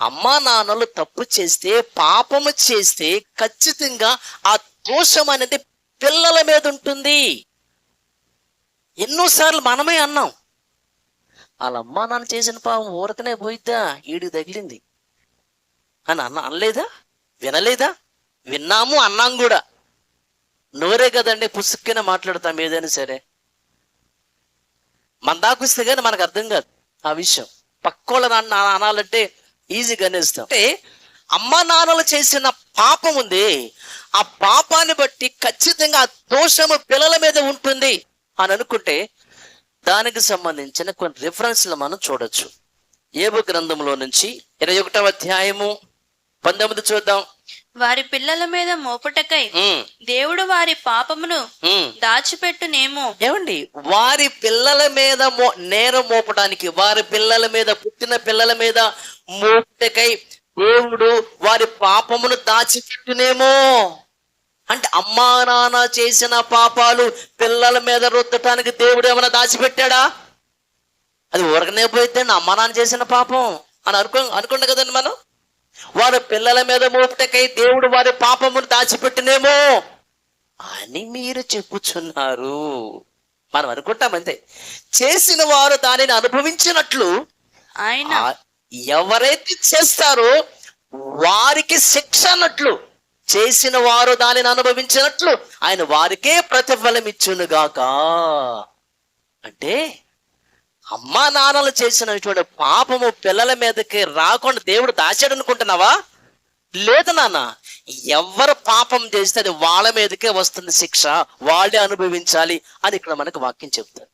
అమ్మా నాన్నలు తప్పు చేస్తే పాపము చేస్తే ఖచ్చితంగా ఆ దోషం అనేది పిల్లల మీద ఉంటుంది. ఎన్నోసార్లు మనమే అన్నాం. వాళ్ళ అమ్మా నాన్న చేసిన పాపం ఊరకనే పోయిద్దా? ఈడికి తగిలింది. అని అన్న అనలేదా? వినలేదా? విన్నాము అన్నాం కూడా. నోరే కదండి పుసుక్కిన మాట్లాడతాం ఏదైనా సరే. మన దాకొస్తే కానీ మనకు అర్థం కాదు ఆ విషయం. పక్కోళ్ళ నాన్న అనాలంటే ఈజీగా అనేస్తాం అంటే అమ్మ నాన్నలు చేసిన పాపం ఉంది. ఆ పాపాన్ని బట్టి ఖచ్చితంగా ఆ దోషము పిల్లల మీద ఉంటుంది అని అనుకుంటే దానికి సంబంధించిన కొన్ని రిఫరెన్స్లు మనం చూడొచ్చు. ఏబు గ్రంథంలో నుంచి ఇరవై ఒకటవ అధ్యాయము పంతొమ్మిది చూద్దాం. వారి పిల్లల మీద మోపుటకై దేవుడు వారి పాపమును. దాచిపెట్టునేమో. ఏమండి? వారి పిల్లల మీద మో నేరం మోపడానికి వారి పిల్లల మీద పుట్టిన పిల్లల మీద మోపుటకై దేవుడు వారి పాపమును దాచిపెట్టునేమో. అంటే అమ్మా నాన్న చేసిన పాపాలు పిల్లల మీద రుద్దటానికి దేవుడు ఏమైనా దాచిపెట్టాడా? అది ఊరకనే పోయిద్దండి అమ్మా నాన్న చేసిన పాపం అని అనుకో అనుకుంటా కదండి మనం. వారి పిల్లల మీద మోపుటకై దేవుడు వారి పాపమును దాచిపెట్టునేమో అని మీరు చెప్పుచున్నారు. మనం అనుకుంటాం అంతే. చేసిన వారు దానిని అనుభవించినట్లు ఆయన ఎవరైతే చేస్తారో వారికి శిక్ష అన్నట్లు చేసిన వారు దానిని అనుభవించినట్లు ఆయన వారికే ప్రతిఫలం ఇచ్చునుగాక. అంటే అమ్మా నాన్నలు చేసినటువంటి పాపము పిల్లల మీదకి రాకుండా దేవుడు దాచాడు అనుకుంటున్నావా? లేదు నాన్న. ఎవరు పాపం చేస్తే అది వాళ్ళ మీదకే వస్తుంది శిక్ష. వాళ్ళే అనుభవించాలి అని ఇక్కడ మనకు వాక్యం చెబుతారు